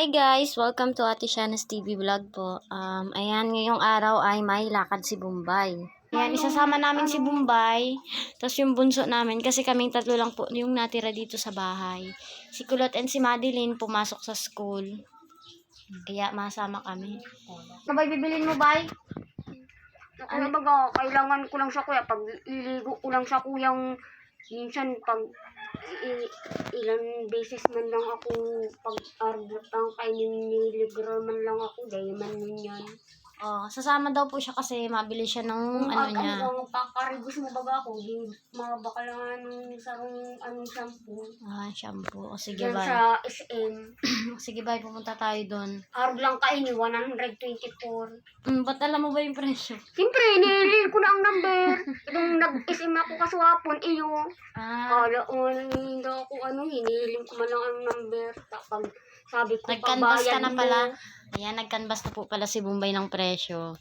Hi guys! Welcome to Ate Shana's TV vlog po. Um, ayan, ngayong araw ay may lakad si Bombay. Ayan, isasama namin si Bombay. Tapos yung bunso namin, kasi kaming tatlo lang po yung natira dito sa bahay. Si Kulot and si Madeline pumasok sa school. Kaya masama kami. Ano ba bibilin mo, Bay? Ano baga, kailangan ko lang siya kuya, pag iligo ko lang siya kuyang, minsan pag ilang beses man lang ako pag arbot ang kainin niligra man lang ako, dahil man yun yan. Oh, sasama daw po siya kasi mabili siya ng ano niya. Kung pakaribos mo baga ako, di mabaka lang ng sarong anong shampoo. Ah, shampoo. O, sige, Yan sa SM. Sige, Bay, pumunta tayo doon. Arb lang kainin, 124. Hmm, ba't alam mo ba yung presyo? Siyempre, nilil ko na ang number. Itong nag-SM ako kaswapon, iyo. Ah, Kala ko hindi ako ano, hinihiling ko man lang ang number. Tapos sabi ko, Nag-canvas ka na mo. pala. Ayan, nag-canvas na po pala si Bombay ng presyo.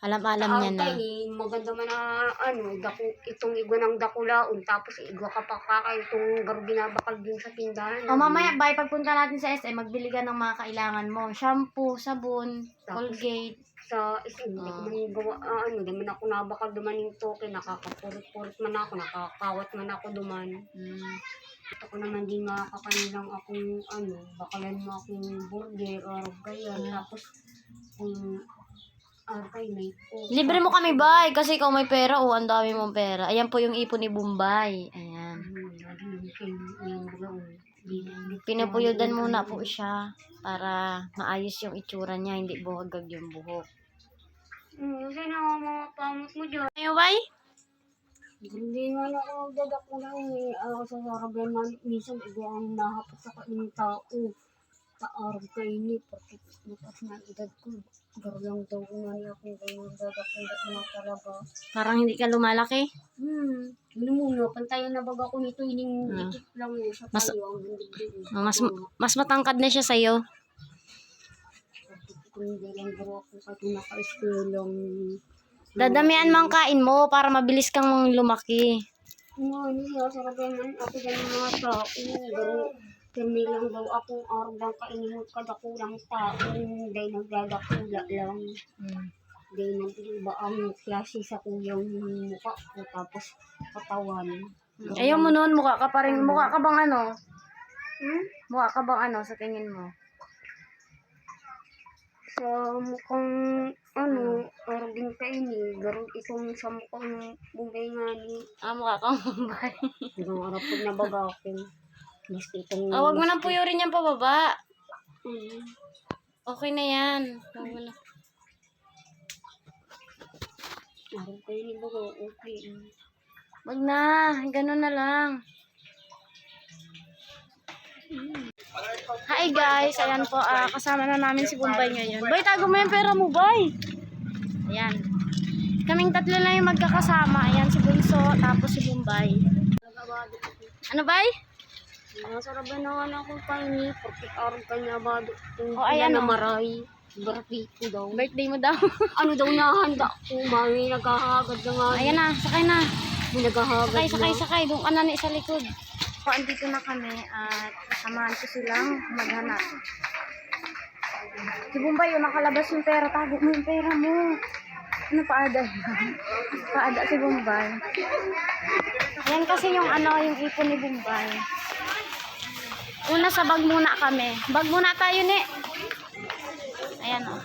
Alam-alam niya na. Ang kay, maganda man na ano, daku, itong igwa ng dakulaon. Tapos igwa ka pa ka itong garo binabakal din sa tindahan. O mamaya, bay, pagpunta natin sa SM, magbili ka ng mga kailangan mo. Shampoo, sabon, Tapos, Colgate. Sa SM, hindi ko man gawa, ah, ano, di man ako nabakal duman yung toke, nakakapurit-purit man ako, nakakawat man ako duman. Hmm. Ito ko naman di nga kakanilang akong ano, bakalan mo akong burger or ganyan. Hmm. Tapos, kung arkay may coke. Libre mo kami, bay, kasi ikaw may pera. O, ang dami mong pera. Ayan po yung ipon ni Bombay. Ayan. Pinupuyudan muna po siya para maayos yung itsura niya, hindi buhagag yung buhok. Hmm, kasi na mga pamot mo dyan. Ayo, bay? Hindi nga na ako dadak ko lang eh. Ako sa sarabihan man, minsan iba ang nahapot sa kanyang Taarap kayo ni, porque bukas na edad ko. Garo lang daw nga niya kung kayo dadak ko mga talaga. Parang hindi ka lumalaki. Hmm, ano muna, pantayan na baga ko nito, ining Ah. ikit lang eh, sa Mas- tayo ang bindig Oh, Mas, mas matangkad na siya sa'yo. Kung hindi lang garo ako kahit naka-school lang. Dadamihan mo ang kain mo para mabilis kang lumaki. Nga, niya, sarabihan man, ako dyan ng mga tao, garo, kami lang daw akong kainin mo kadakulang tao, dahil nagdadakula lang. Dahil nag-iba ang klase sa kuyang mukha ko, tapos katawan. Ayaw mo noon, mukha ka pa rin. Mukha ka bang ano? Hmm? Mukha ka bang ano sa tingin mo? Sa mukhang, ano, din kainin, garo itong sa mukhang bugay nga ni, Ah, mukha kang bombay. hanggang araw po na baga ako. Mas itong... ah, wag mo nang puyurin yan pababa. Hmm. Okay na yan. Wag mo na. Araw kainin baga, okay. Wag na. Ganun na lang. Hi guys, ayan po, ah, kasama na namin si Bombay ngayon. Bay, tago mo yung pera mo, Bay. Ayan. Kaming tatlo lang yung magkakasama. Ayan, si Bunso, tapos si Bombay. Ano, Bay? Masarap na nga ako kainin, porque araw kanya ba, kung Oh, ayan, na oh. maray, birthday ko daw. Birthday mo daw. ano daw nahanda ko, mami, naghahagad na nga. Ayan na, sakay na. May naghahagad Sakay, sakay, na. sakay. Doon ka na ni sa likod. So, andito na kami at samahan ko silang maghanap. Si Bombay, yung nakalabas yung pera. Tago mo yung pera mo. Ano paada yan? paada si Bombay. Yan kasi yung ano, yung ipon ni Bombay. Una sa bag muna kami. Bag muna tayo ni. Ayan o.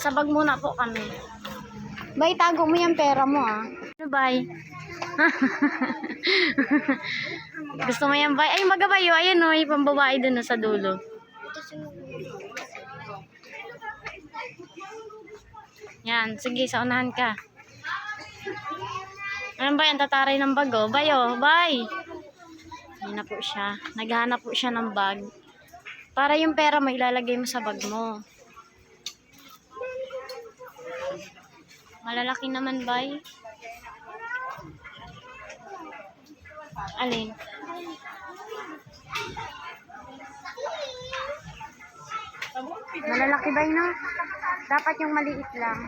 Sa bag muna po kami. Bay, tago mo yung pera mo ah. Ano, bay? Gusto mo yan, bay? Ay, magabayo. Ayan o, yung pambabae dun oh, sa dulo. Yan, sige, sa unahan ka. Ano ba yan? Tataray ng bag, oh. Bay, oh. Bay! Yan na po siya. Naghahanap po siya ng bag. Para yung pera mo, ilalagay mo sa bag mo. Malalaki naman, bay. Alin? Malalaki ba no? Dapat yung maliit lang.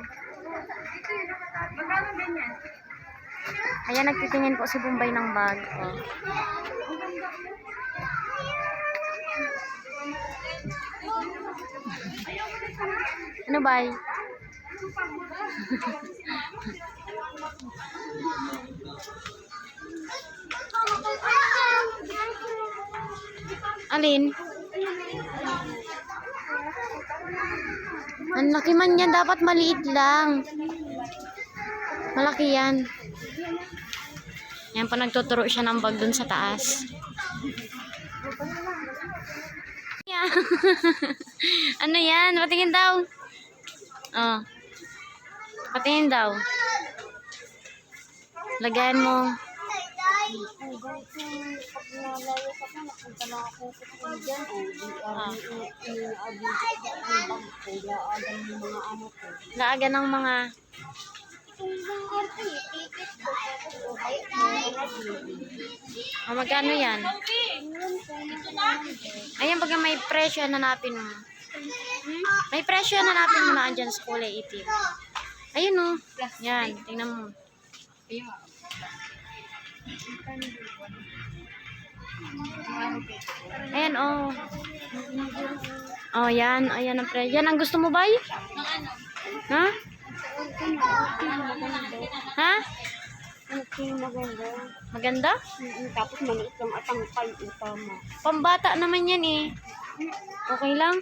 Ayan, nagtitingin po si Bombay ng bag. Oh. Ano ba? Alin? Ang laki man yan. Dapat maliit lang. Malaki yan. Yan pa nagtuturo siya ng bag dun sa taas. Ano yan? Patingin daw. Oh. Patingin daw. Lagayan mo. Ah. Laagan ng mga... Itong mga arte, ticket. O, Oh, magkano yan? Ayan, baga may presyo, hanapin mo. May presyo, hanapin mo na andyan sa kulay itim. Ayun oh. Yan, tingnan mo. Ayan oh. Oh, yan. Ayan ang presyo. Yan ang gusto mo ba? Ha? Ha? Okay, maganda. Maganda? Mm, Tapos maliit lang at ang utama. Pambata naman yan eh. Okay lang?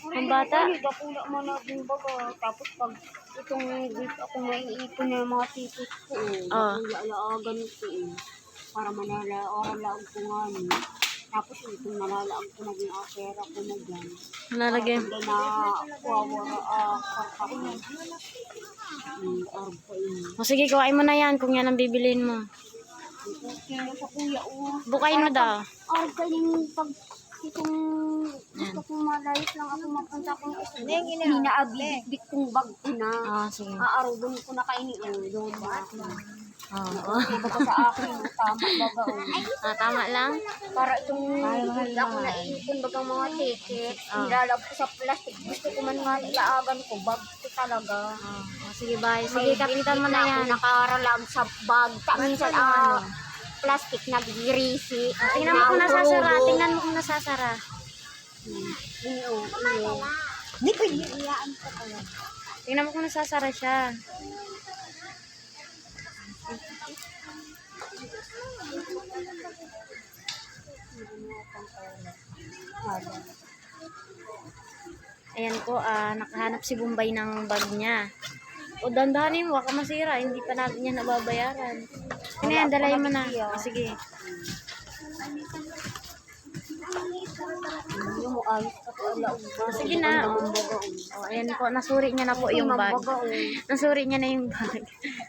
Pambata? Ano, dakula mo na din baga. Tapos pag itong week ako may ipon na mga titos ko. Ah. Oh. Dakula ko eh. Para manala, oral lang ko nga ni. Tapos itong nalalaag ko naging apera ko na dyan. Nalagay. Hindi na wawara ah, kakapin. Hmm, arb ko yun. O sige, kuhain mo na yan kung yan ang bibilin mo. Okay na sa kuya, oh. Bukayin mo daw. Ka yung pag itong gusto kong malayos lang ako mapunta kong hinaabibit kong bag ko na. Ah, sige. Aarubon ko na oh, doon ba? Oo. Oh. Baga sa akin, tama baga oh. Ah, tama lang. Para itong hindi ako naipon baga mga ticket, nilalab ko sa plastic. Gusto ko man nga ilaagan ko, bag ko talaga. Ah, ah, sige, bye. Sige, kapitan mo na yan. Nakaralag sa bag. Minsan, ah, plastic na girisi. Tingnan mo kung nasasara. Tingnan mo kung nasasara. Iyo, iyo. Hindi ko iyaan ko pala. Tingnan mo kung nasasara siya. Ayan po, ah, nakahanap si Bombay ng bag niya. O dandanin mo, baka masira. Hindi pa natin yan nababayaran. Ano yan, dalay mo na. Ah, sige. Sige na. Oh. Oh, ayan po, nasuri niya na po yung bag. Nasuri niya na yung bag.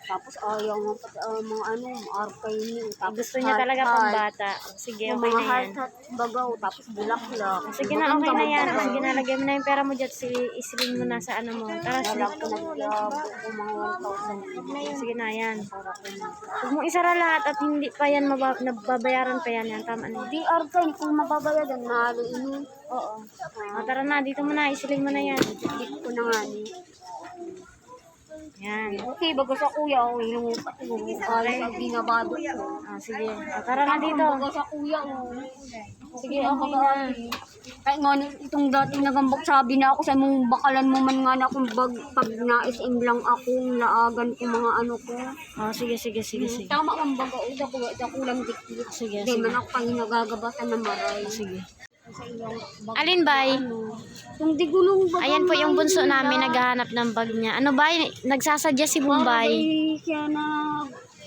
Tapos ayaw mo pa uh, mga ano, arpay niyo. Tapos Gusto niya talaga pang bata. Sige, okay na yan. heart bagaw, tapos bulaklak. Sige na, okay na yan. Sige na, mo na yung pera mo dyan. Si, isilin mo na sa ano mo. Tara, sige. ko nagyabo ko mga 1,000. Sige na, yan. Huwag mong isara lahat at hindi pa yan maba- nababayaran pa yan. yan. Tama na. Di arpay, kung mababayadan, nalo ini. Oo. O, tara na, dito mo na. Isilin mo na yan. Dito ko na nga ni. Yan. Okay, bago sa kuya, oh, mo, ay, ang binabado. Ah, sige. O, tara na dito. Bago sa kuya, oh. Sige, okay na. Kahit nga itong dating nagambag sabi na ako sa mong bakalan mo man nga na kung bag, pag na-SM lang ako, laagan ko mga ano ko. O, sige, sige, sige, sige. Tama ang baga, o sa kulang dikit. Sige, Hindi sige. man ako pang nagagabasan na maray. Sige. Sa bag, Alin, bay? yung digulong baga. Ayan po yung bunso namin naghahanap ng bag niya. Ano ba? Nagsasadya si Bombay. Ay, siya na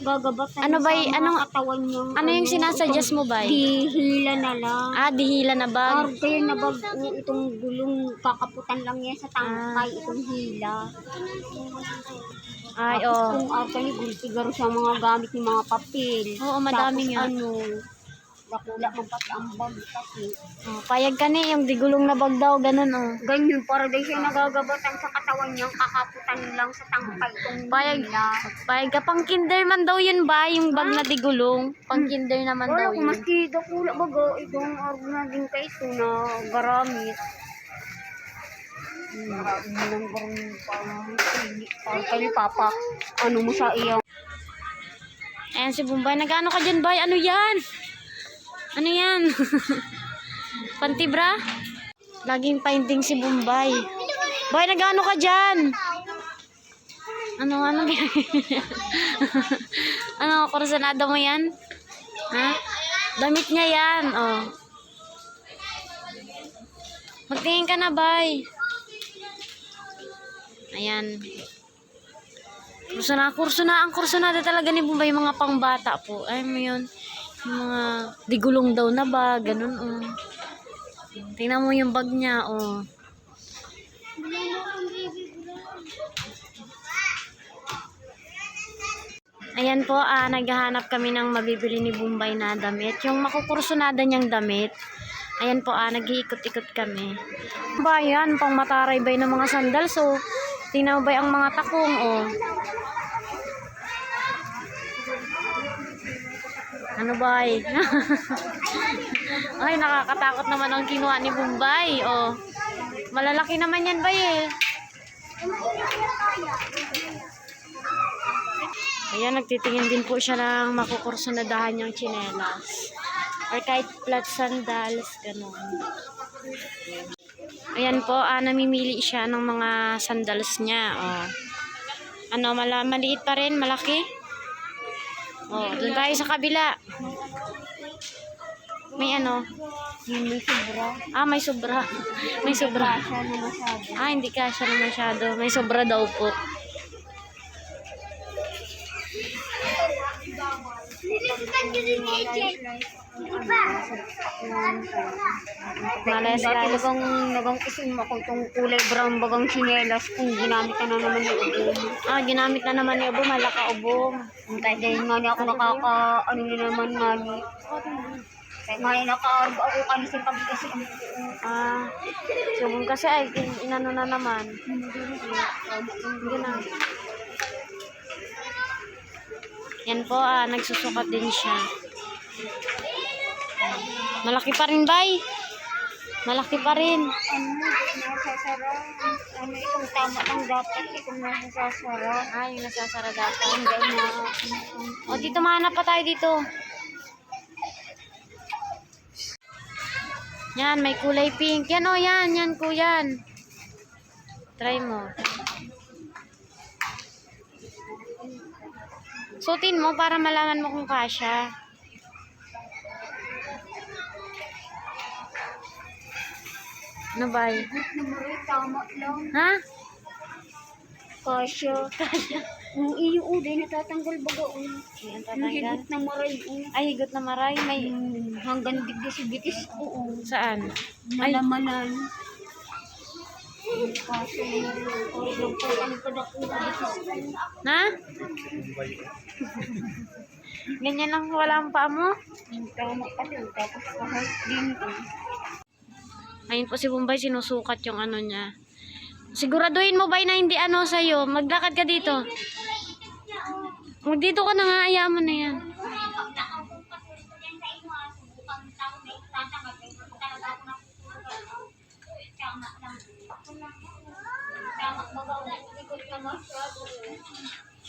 gagabatan Ano sa ba, mga anong- katawan niyang Ano yung sinasuggest mo ba? Dihila na lang. Ah, dihila na bag. Or kaya na bag o itong gulong kakaputan lang yan sa tangkay, Ah. itong hila. Ay, Tapos oh. kung arte ni gultigaro sa mga gamit ni mga papel. Oo, madami Tapos nga. ano, nakula man pati ang bag kasi. oh. Payag ka ni, yung digulong na bag daw, ganun oh. Ganyan, para daw siya nagagabatan sa katawan niyang kakaputan lang sa tangkay itong Payag, payag ka, pang kinder man daw yun ba? Yung bag na digulong? Pang kinder naman Wala daw kung yun. maski dakula baga, itong argo na din kayo ito na garamit. Garamit parang kayo papa, ano mo sa iyo. Ayan si Bombay, nagano ka dyan, bay? Ano yan? Ano yan? Pantibra? Laging painting si Bombay. Boy, nagano ka dyan? Ano, ano ano, kursanada mo yan? Ha? Damit niya yan, oh. Magtingin ka na, bay. Ayan. Kurso na, kurso na. Ang kurso na talaga ni Bombay, mga pangbata po. Ay mo yun. Mga digulong daw na ba, ganun, oh. Tingnan mo yung bag niya, oh. Ayan po, ah, naghahanap kami ng mabibili ni Bombay na damit. Yung makukursunada niyang damit. Ayan po, ah, nag-iikot-ikot kami. Ba yan, pang mataray bay ng mga sandal. So, tingnan mo ba ang mga takong, oh. Ano ba Ay, nakakatakot naman ang kinuha ni Bombay, oh. Malalaki naman yan, bay, eh. Ayan, nagtitingin din po siya ng makukursunadahan niyang tsinelas. Or kahit flat sandals, ganun. Ayan po, ah, namimili siya ng mga sandals niya. Oh. Ano, mala maliit pa rin, malaki? Oh, doon tayo sa kabila. May ano? Hindi sobra. Ah, may sobra. may sobra. Ah, hindi kasya na masyado. May sobra daw po. Malayas Dati guys. nagang, nagang isin mo kung itong kulay brown bagang sinelas kung ginamit na naman yung ubong. Ah, ginamit na naman ni Abo, malaka ubong. Ang tayo dahil nga niya ako nakaka, ano na naman nga ni. Niya naka-arb ako kanisin pag kasi. Ah, subong kasi ay in- inano na naman. Hindi na. Yan po, ah, nagsusukat din siya. Malaki pa rin, bay. Malaki pa rin. Ano, nasasara. Ano itong tama lang dapat itong nasasara. Ah, yung nasasara dapat. Hindi na. O, dito mahanap pa tayo dito. Yan, may kulay pink. Yan o, yan. Yan, kuyan. Try mo. Suotin mo para malaman mo kung kasha. Ano lang. Ha? Kasya. Ang iyo uday natatanggal baga. oh. Ayan, Ang higot na maray. oh. Ay, higot na maray. May... Hmm, Hanggang digdi si bitis ko. oh. Saan? Ay, Malamanan. Oh, ano na bitis ko. Na? Ganyan lang wala ang paa mo? Tapos din ko. Ayun po si Bombay, sinusukat yung ano niya. Siguraduhin mo ba na hindi ano sa'yo? Maglakad ka dito. Dito ka na nga, ayaw mo na yan.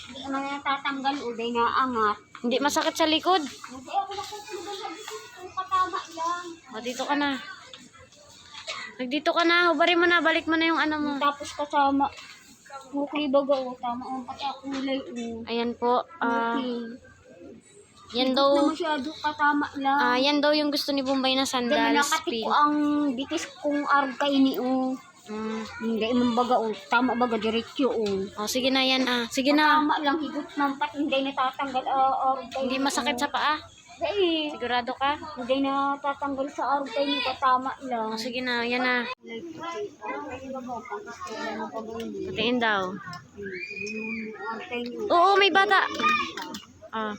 Hindi naman natatanggal uday na angat. Hindi masakit sa likod. Hindi ako nakatulog kung katama lang. O, dito ka na. Nagdito ka na, hubarin mo na, balik mo na yung ano mo. Tapos kasama. Mukli baga o. Tama ang pati ang kulay o. Ayan po, ah, Okay. yan Na daw, masyado katama lang. ah, yan daw yung gusto ni Bombay na sandals, pink. ko ang bitis kong arog kay ni o. Mm. Hindi man baga o. Tama baga diretso o. O, sige na yan, ah. Sige na. Tama lang higot man pat hindi natatanggal uh, arog kay Hindi masakit sa paa. Eh, Sigurado ka? hindi natatanggal sa arog kay ni katama lang. O, sige na, yan na. Patingin daw. Oo, may bata. Ah.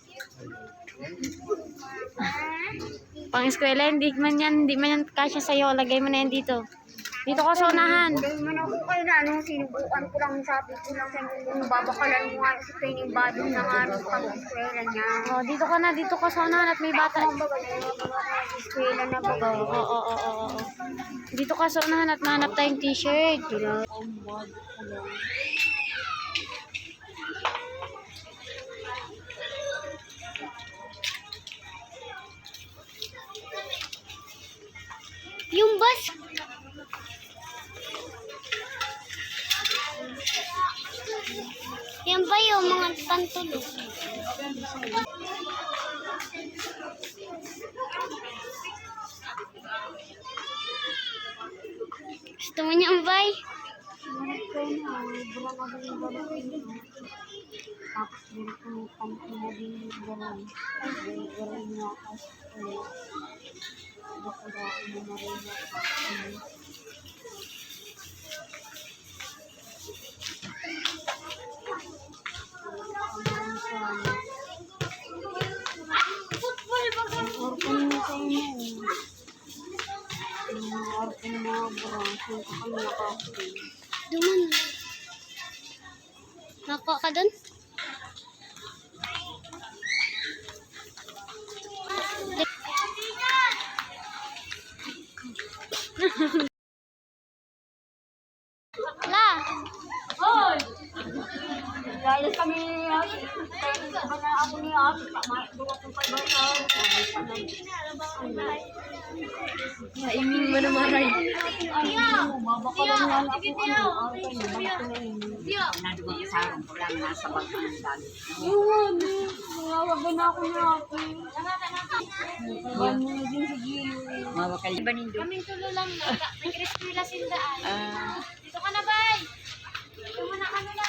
Pang eskwela, hindi man yan, hindi man yan kasya sa'yo. Lagay mo na yan dito. Dito ka sa unahan. Hindi man ako kayo na, ano, sinubukan ko lang, sabi ko lang sa inyo, kung babakalan mo nga si Penny Badong na nga rin pang eskwela niya. Oh, dito ka na, dito ka sa unahan at may bata. Ang baga, eskwela na baga. Oo, oo, oo, oo, oo. Dito ka sa unahan at nahanap tayong t-shirt. Yung Yan ba yung mga pantulog? Gusto mo niya, bay? Tapos din ko ng panty na din gano'n. Gano'n. Football ba? Duman. Nakuha ka dun? La, Dahil kami, ba na ako ni Ate, tama, duwa kong pagbayaw. Naiming mo naman, Ray. Ay, ano, babaka lang yan ako. Ano, ate, na yun. Yun, nawagan na ako ni Ate. Nawagan mo na din si Gio. kaming tulo lang na. Crispy la sindaan. Dito ka na, bay. Dito mo na ano lang.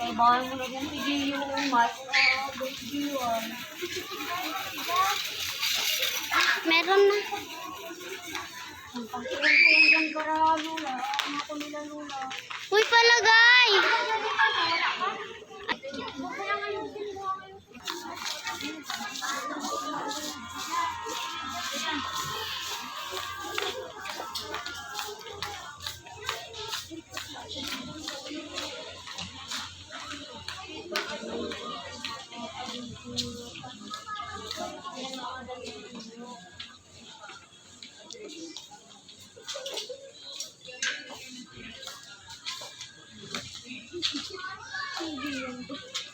Kaya bahay mo na din si Gio. Gio, ah. Meron na. Ang pagkilang ko lang dyan para lula. Ano ako nila lula. Uy, palagay! Kala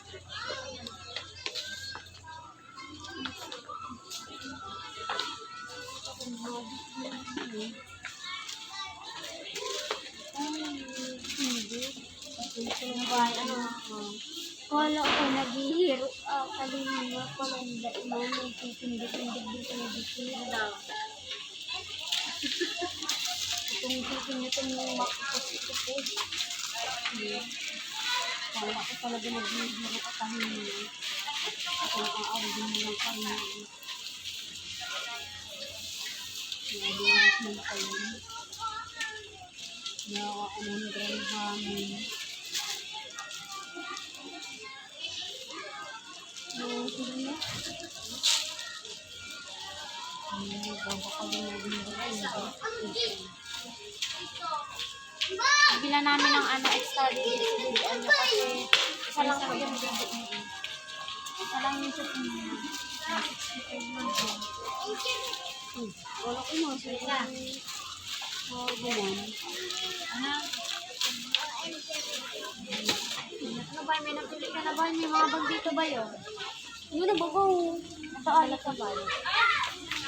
Kala ko talaga naghihiro ka kahina. Ako nakaarigin mo lang kayo. Nadiwas mo kayo. Nawa ko ng hangin. No, sige na. Ay, babakawin na din ba kayo? Bila namin ng ano, extra DVD, ano, kasi isa lang po yung DVD. Isa lang yung sa inyo. 65 lang po. Wala ko. Sige na. Oh, ganyan. Ano? Ano ba, may napili ka na ba? May mga bag dito ba yun? Ano na ba ko? Nataala ka ba?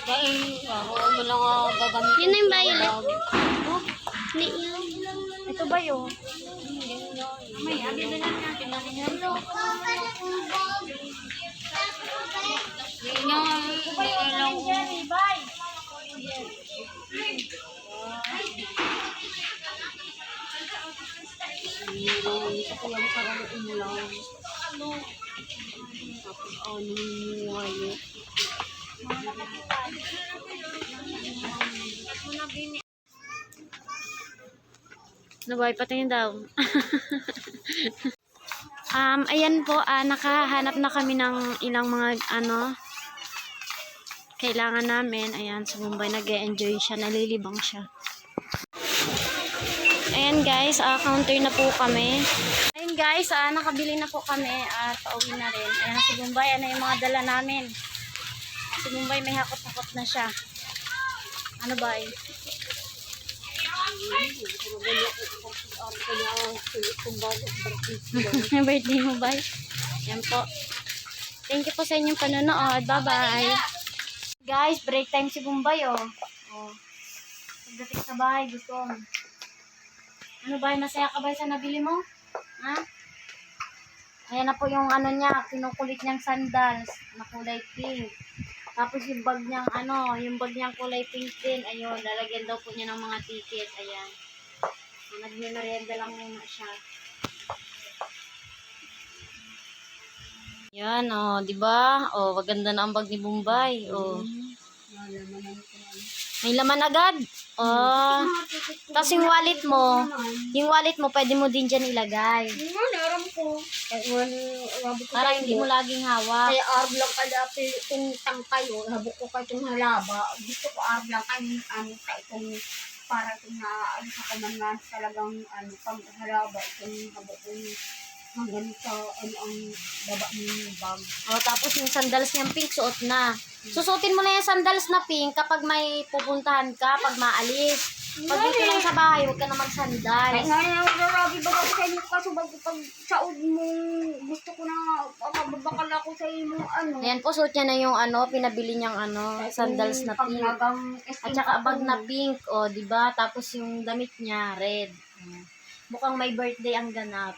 Dahil, ako mo lang ah, gagamitin. Yun na yung violet. Oh. Ito ba yun? May, abi na lang natin. Natin yan. Yun na, Ito ba yun? yun lang. Jerry, bye! Yun, isa ko yung parang ulang. Tapos, ano yung wallet. Nabay, patingin daw. um, ayan po, ah, nakahanap na kami ng ilang mga, ano, kailangan namin. Ayan, sa Mumbai, nag enjoy siya, nalilibang siya. Ayan guys, ah, counter na po kami. Ayan guys, ah, nakabili na po kami at pauwi na rin. Ayan si Mumbai, ano yung mga dala namin. Si Mumbai may hakot-hakot na siya. Ano ba eh? Birthday mo ba? Yan po. Thank you po sa inyong panonood. Bye-bye. Guys, break time si Bombay, oh. oh. Pagdating sa bahay, gusto mo. Ano ba? Masaya ka ba sa nabili mo? Ha? Ayan na po yung ano niya, kinukulit niyang sandals na kulay pink. Tapos yung bag niyang ano, yung bag niyang kulay pink din. Ayun, lalagyan daw po niya ng mga ticket. Ayan. Nagme-merienda lang muna siya. Yan, oh, di ba? Oh, maganda na ang bag ni Bombay. Oh. Ko yan. May laman agad. Oh. Tapos yung wallet mo, yung wallet mo, pwede mo din dyan ilagay. Ano, naram ko. Para kayo. hindi mo laging hawak. Kaya arb lang ka dati itong tangkayo, habok ko kayo itong halaba. Gusto ko arb lang kayo, ano, sa itong, para itong na, ano, sa kamangan, talagang, ano, pang halaba, itong habok ko hanggang sa, ano, ang baba ng bag. Oh, tapos yung sandals niyang pink, suot na. Susutin mo na yung sandals na pink kapag may pupuntahan ka, pag maalis. Pag dito lang sa bahay, huwag ka na magsandals. nga na, narabi ba ako sa inyo, kaso bago pag saod mo, gusto ko na, mababakal ako sa inyo, ano. Ayan po, suot niya na yung ano, pinabili niyang ano, sandals na pink. At saka bag na pink, oh, di ba? Tapos yung damit niya, red. Mm. Mukhang may birthday ang ganap.